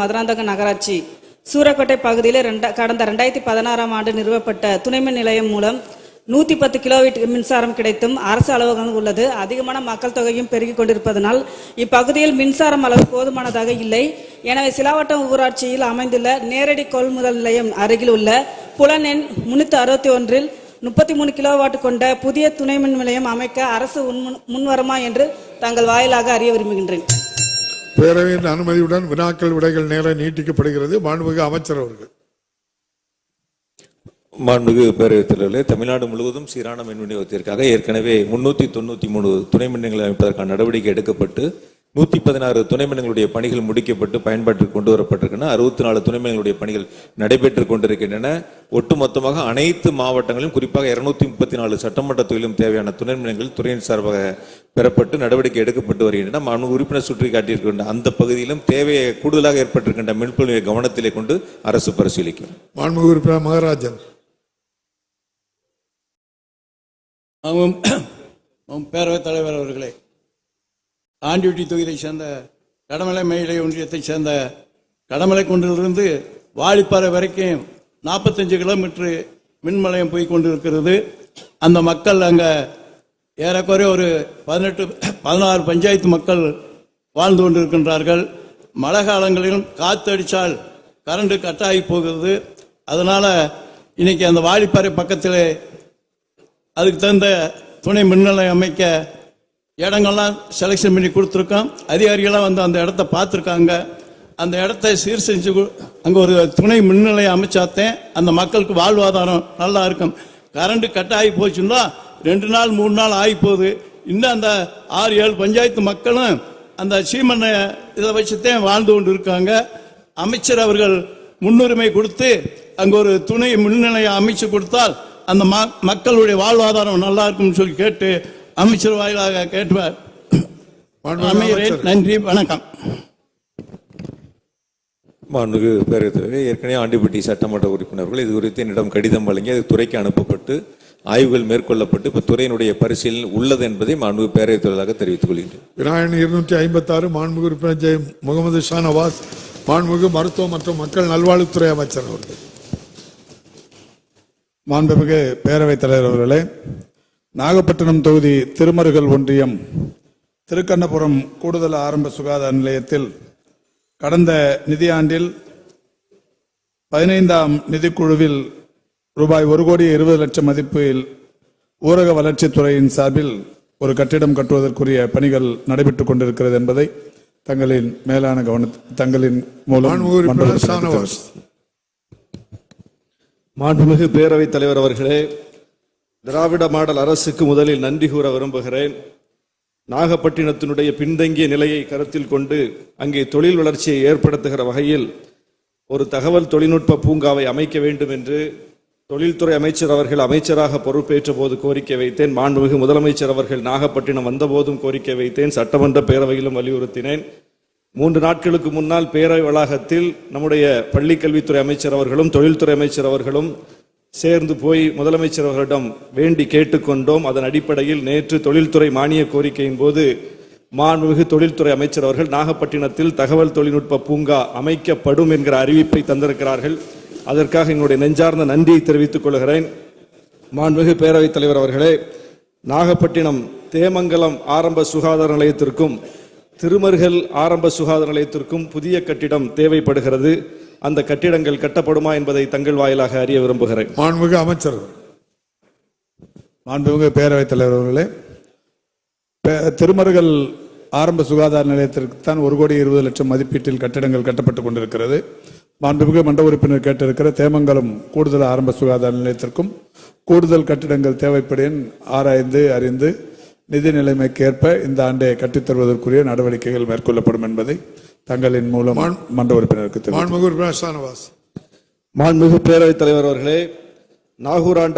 மதுராந்தக நகராட்சி சூரக்கோட்டை பகுதியில் கடந்த ரெண்டாயிரத்தி பதினாறாம் ஆண்டு நிறுவப்பட்ட துணைமின் நிலையம் மூலம் நூற்றி பத்து கிலோவீட்டு மின்சாரம் கிடைத்தும் அரசு அலுவலகங்கள் உள்ளது. அதிகமான மக்கள் தொகையும் பெருகிக் கொண்டிருப்பதனால் இப்பகுதியில் மின்சாரம் அளவு போதுமானதாக இல்லை. எனவே சிலாவட்டம் ஊராட்சியில் அமைந்துள்ள நேரடி கொள்முதல் நிலையம் அருகில் உள்ள புலன் எண் முன்னூற்றி அறுபத்தி ஒன்றில் முப்பத்தி மூணு கிலோவாட் கொண்ட புதிய துணை மின் நிலையம் அமைக்க அரசு முன் முன்வருமா என்று தங்கள் வாயிலாக அறிய விரும்புகின்றேன். பேரவையின் அனுமதியுடன் வினாக்கள் விடைகள் நேரம் நீட்டிக்கப்படுகிறது. மாண்புமிகு அமைச்சர் அவர்கள். மாண்புமிகு பேரவைத் தலைவர்களே தமிழ்நாடு முழுவதும் சீரான மின் விநியோகத்திற்காக ஏற்கனவே முன்னூத்தி தொண்ணூத்தி மூணு துணை மின்நிலையங்களை அமைப்பதற்கான நடவடிக்கை எடுக்கப்பட்டு நூத்தி பதினாறு துணை மின்நிலையங்களுடைய பணிகள் முடிக்கப்பட்டு பயன்பாட்டிற்கு கொண்டு வரப்பட்டிருக்கின்றன. அறுபத்தி நாலு துணை மின்நிலையங்களுடைய பணிகள் நடைபெற்றுக் கொண்டிருக்கின்றன. ஒட்டுமொத்தமாக அனைத்து மாவட்டங்களிலும் குறிப்பாக இருநூத்தி முப்பத்தி நாலு சட்டமன்ற தொகுதியிலும் தேவையான துணை மின்நிலையங்கள் துறையின் சார்பாக பெறப்பட்டு நடவடிக்கை எடுக்கப்பட்டு வருகின்றன. மாண்பு உறுப்பினர் சுற்றி காட்டியிருக்கின்ற அந்த பகுதியிலும் தேவையை கூடுதலாக ஏற்பட்டிருக்கின்ற மின்புலவை கவனத்திலே கொண்டு அரசு பரிசீலிக்கும். மாண்புமிகு உறுப்பினர் மகராஜன். ஆமாம் ஆமாம் பேரவைத் தலைவர் அவர்களே. ஆண்டிவட்டி தொகுதியை சேர்ந்த கடமலை மேலை ஒன்றியத்தைச் சேர்ந்த கடமலை குன்றிலிருந்து வாழிப்பாறை வரைக்கும் நாற்பத்தஞ்சு கிலோமீட்ரு மின்மலையம் போய் கொண்டிருக்கிறது. அந்த மக்கள் அங்கே ஏறக்குறைய ஒரு பதினெட்டு பதினாறு பஞ்சாயத்து மக்கள் வாழ்ந்து கொண்டிருக்கின்றார்கள். மழை காலங்களிலும் காத்தடித்தால் அடித்தால் கரண்ட் கட் ஆகி போகிறது. அதனால் இன்னைக்கு அந்த வாழிப்பாறை பக்கத்தில் அதுக்கு தகுந்த துணை மின்நிலையம் அமைக்க இடங்கள்லாம் செலெக்ஷன் பண்ணி கொடுத்துருக்கோம். அதிகாரிகளாக வந்து அந்த இடத்த பார்த்துருக்காங்க. அந்த இடத்த சீர் செஞ்சு அங்கே ஒரு துணை மின்நிலையம் அமைச்சாத்தேன். அந்த மக்களுக்கு வாழ்வாதாரம் நல்லா இருக்கும். கரண்ட் கட் ஆகி போச்சுன்னா ரெண்டு நாள் மூணு நாள் ஆகி போகுது. இன்னும் அந்த ஆறு ஏழு பஞ்சாயத்து மக்களும் அந்த சீமனை இதை வச்சுத்தான் வாழ்ந்து கொண்டு இருக்காங்க அமைச்சர் அவர்கள் முன்னுரிமை கொடுத்து அங்கே ஒரு துணை மின்நிலையம் அமைச்சு கொடுத்தால் அந்த மக்களுடைய வாழ்வாதாரம் நல்லா இருக்கும்னு சொல்லி கேட்டு அமைச்சர் வாயிலாக அமைச்சர். நன்றி வணக்கம். மாண்புமிகு பேரவைத் தலைவரே ஏற்கனவே ஆண்டிப்பட்டி சட்டமன்ற உறுப்பினர்கள் இது குறித்து என்னிடம் கடிதம் வழங்கி அது துறைக்கு அனுப்பப்பட்டு ஆய்வுகள் மேற்கொள்ளப்பட்டு இப்போ துறையினுடைய பரிசீலனை உள்ளது என்பதை மாண்புமிகு பேரவைத் தலைவராக தெரிவித்துக் கொள்கின்றேன். விநாயகன் இருநூற்றி ஐம்பத்தி ஆறு மாண்புமிகு உறுப்பினர் ஜெய் முகமது ஷானவாஸ் மாண்புமிகு மருத்துவ மற்றும் மக்கள் நல்வாழ்வுத்துறை அமைச்சர் அவர்கள். மாண்புமிகு பேரவைத் தலைவர் அவர்களே நாகப்பட்டினம் தொகுதி திருமருகல் ஒன்றியம் திருக்கண்ணபுரம் கூடுதல் ஆரம்ப சுகாதார நிலையத்தில் கடந்த நிதியாண்டில் பதினைந்தாம் நிதிக்குழுவில் ரூபாய் ஒரு கோடி இருபது லட்சம் மதிப்பில் ஊரக வளர்ச்சித்துறையின் சார்பில் ஒரு கட்டிடம் கட்டுவதற்குரிய பணிகள் நடைபெற்றுக் கொண்டிருக்கிறது என்பதை தங்களின் மேலான கவன தங்களின் மூலம் மாண்புமிகு பேரவைத் தலைவர் அவர்களே திராவிட மாடல் அரசுக்கு முதலில் நன்றி கூற விரும்புகிறேன். நாகப்பட்டினத்தினுடைய பின்தங்கிய நிலையை கருத்தில் கொண்டு அங்கே தொழில் வளர்ச்சியை ஏற்படுத்துகிற வகையில் ஒரு தகவல் தொழில்நுட்ப பூங்காவை அமைக்க வேண்டும் என்று தொழில்துறை அமைச்சர் அவர்கள் அமைச்சராக பொறுப்பேற்ற போது கோரிக்கை வைத்தேன். மாண்புமிகு முதலமைச்சர் அவர்கள் நாகப்பட்டினம் வந்தபோதும் கோரிக்கை வைத்தேன். சட்டமன்ற பேரவையிலும் வலியுறுத்தினேன். மூன்று நாட்களுக்கு முன்னால் பேரவை வளாகத்தில் நம்முடைய பள்ளிக்கல்வித்துறை அமைச்சர் அவர்களும் தொழில்துறை அமைச்சர் அவர்களும் சேர்ந்து போய் முதலமைச்சர் அவர்களிடம் வேண்டி கேட்டுக்கொண்டோம். அதன் அடிப்படையில் நேற்று தொழில்துறை மானிய கோரிக்கையின் போது மாண்புமிகு தொழில்துறை அமைச்சர் அவர்கள் நாகப்பட்டினத்தில் தகவல் தொழில்நுட்ப பூங்கா அமைக்கப்படும் என்கிற அறிவிப்பை தந்திருக்கிறார்கள். அதற்காக என்னுடைய நெஞ்சார்ந்த நன்றியை தெரிவித்துக் கொள்கிறேன். மாண்புமிகு பேரவைத் தலைவர் அவர்களே நாகப்பட்டினம் தேமங்கலம் ஆரம்ப சுகாதார நிலையத்திற்கும் திருமருகல் ஆரம்ப சுகாதார நிலையத்திற்கும் புதிய கட்டிடம் தேவைப்படுகிறது. அந்த கட்டிடங்கள் கட்டப்படுமா என்பதை தங்கள் வாயிலாக அறிய விரும்புகிறேன். மாண்புமிகு அமைச்சர் மாண்புமிகு பேரவைத் தலைவர் அவர்களே பே- திருமருகல் ஆரம்ப சுகாதார நிலையத்திற்கு தான் ஒரு கோடி இருபது லட்சம் மதிப்பீட்டில் கட்டிடங்கள் கட்டப்பட்டுக் கொண்டிருக்கிறது. மாண்புமிகு மண்ட உறுப்பினர் கேட்டிருக்கிற தேமங்கலம் கூடுதல் ஆரம்ப சுகாதார நிலையத்திற்கும் கூடுதல் கட்டிடங்கள் தேவைப்படின் ஆராய்ந்து அறிந்து நிதி நிலைமைக்கு ஏற்ப இந்த ஆண்டை கட்டித் தருவதற்குரிய நடவடிக்கைகள் மேற்கொள்ளப்படும் என்பதை தங்களின் மூலம் மண்ட உறுப்பினருக்கு மாண்புமிகு பேரவைத் தலைவர் அவர்களே நாகூர் ஆண்ட